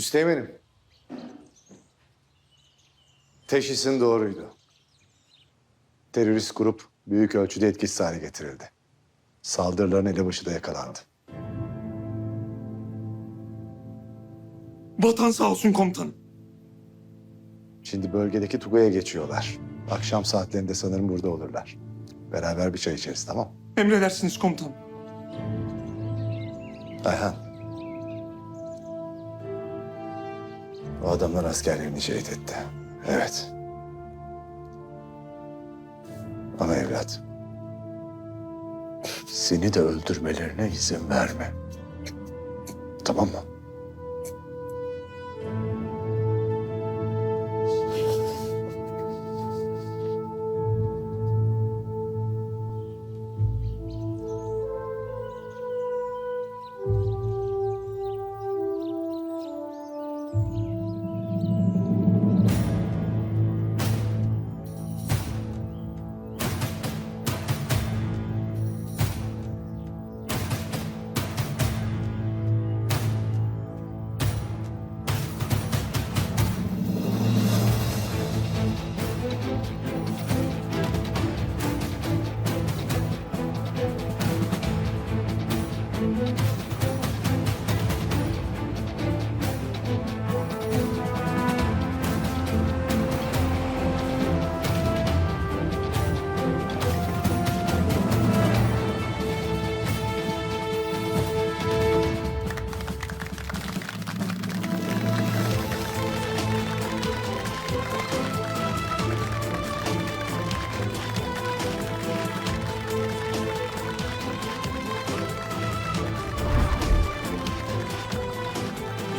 Üsteğmenim. Teşhisin doğruydu. Terörist grup büyük ölçüde etkisiz hale getirildi. Saldırıların elebaşı da yakalandı. Vatan sağ olsun komutanım. Şimdi bölgedeki Tugay'a geçiyorlar. Akşam saatlerinde sanırım burada olurlar. Beraber bir çay içeriz tamam? Emredersiniz komutanım. Ayhan. O adamlar askerlerini şehit etti. Evet. Ama evlat. Seni de öldürmelerine izin verme. Tamam mı?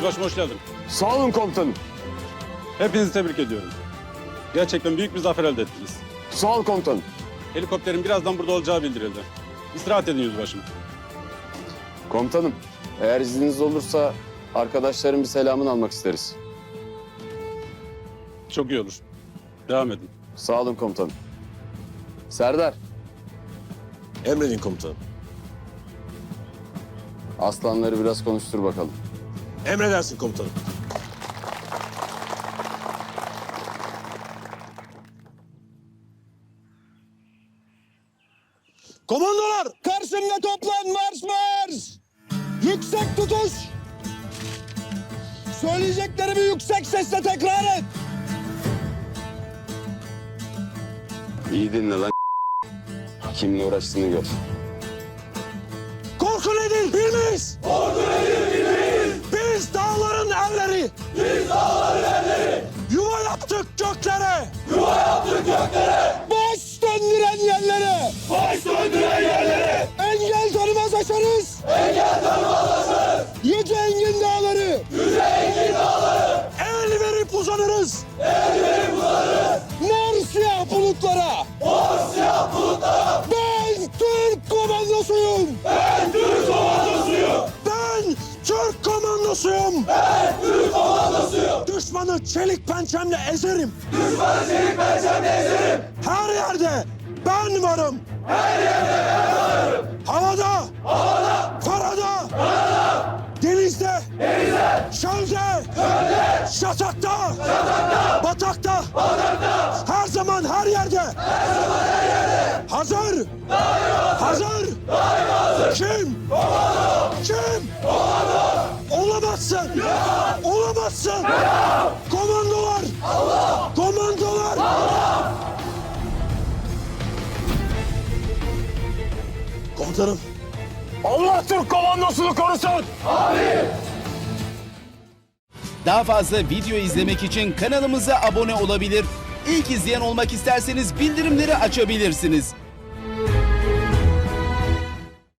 Yüzbaşım hoş geldin. Sağ olun komutanım. Hepinizi tebrik ediyorum. Gerçekten büyük bir zafer elde ettiniz. Sağ ol komutanım. Helikopterin birazdan burada olacağı bildirildi. İstirahat edin yüzbaşım. Komutanım, eğer izniniz olursa arkadaşların bir selamını almak isteriz. Çok iyi olur. Devam edin. Sağ olun komutanım. Serdar, Emredin komutanım. aslanları biraz konuştur bakalım. Emredersin komutanım. Komandolar karşımda toplan marş marş. Yüksek tutuş. Söyleyeceklerimi yüksek sesle tekrar et. İyi dinle lan. Kimle uğraştığını gör. Korku nedir bilmeyiz. Korku nedir bilmeyiz. Biz dağların erleri. Yuva yaptık göklere. Yuva yaptık göklere. Baş döndüren yerlere. Baş döndüren yerlere. Engel tanımaz aşarız. Engel tanımaz aşarız. Yüce engin dağları. Yüce engin dağları. El verip uzanırız. El komandosuyum. Düşmanı çelik pençemle ezerim. Düşmanı çelik pençemle ezerim. Her yerde ben varım. Her yerde ben varım. Havada. Havada. Karada. Karada. Denizde. Denizde. Çölde. Çölde. Şatakta. Şatakta. Batakta. Batakta. Her zaman her yerde. Her zaman her yerde. Hazır. Hazır. hazır. Kim? Kim? Olamazsın. Olamazsın. Komandolar. Allah. Komandolar. Allah. Komutanım. Allah Türk komandosunu korusun! Daha fazla video izlemek için kanalımıza abone olabilir. İlk izleyen olmak isterseniz bildirimleri açabilirsiniz.